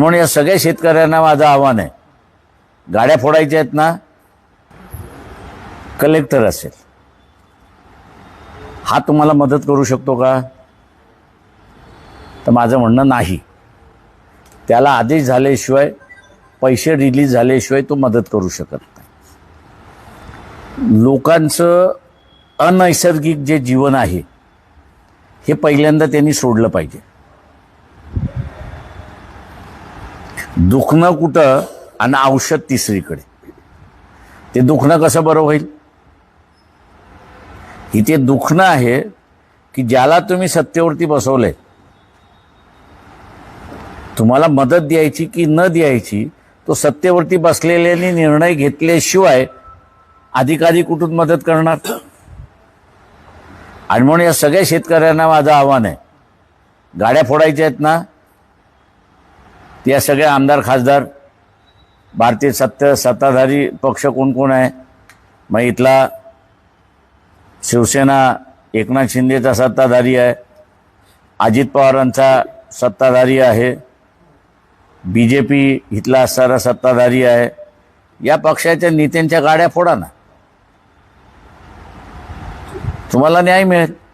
म्हणून या सगळ्या शेतकऱ्यांना माझं आव्हान आहे. गाड्या फोडायच्या आहेत ना कलेक्टर असेल. हा तुम्हाला मदत करू शकतो का? तर माझं म्हणणं नाही. त्याला आदेश झाल्याशिवाय पैसे रिलीज झाल्याशिवाय तो मदत करू शकत नाही. लोकांचं अनैसर्गिक जे जीवन आहे हे पहिल्यांदा त्यांनी सोडलं पाहिजे. दुखणं कुठं आणि औषध तिसरीकडे. ते दुखणं कसं बरं होईल? इथे दुखणं आहे की ज्याला तुम्ही सत्तेवरती बसवलंय तुम्हाला मदत द्यायची की न द्यायची तो सत्तेवरती बसलेल्याने निर्णय घेतल्याशिवाय अधिकारी कुठून मदत करणार? आणि म्हणून या सगळ्या शेतकऱ्यांना माझं आव्हान आहे. गाड्या फोडायच्या आहेत ना? त्या सगळ्या आमदार खासदार भारतीय सत्य सत्ताधारी पक्ष कोण कोण आहे? मग इथला शिवसेना एकनाथ शिंदेचा सत्ताधारी आहे. अजित पवारांचा सत्ताधारी आहे. बी जे पी इथला असणारा सत्ताधारी आहे. या पक्षाच्या नेत्यांच्या गाड्या फोडा ना. तुम्हाला न्याय मिळेल.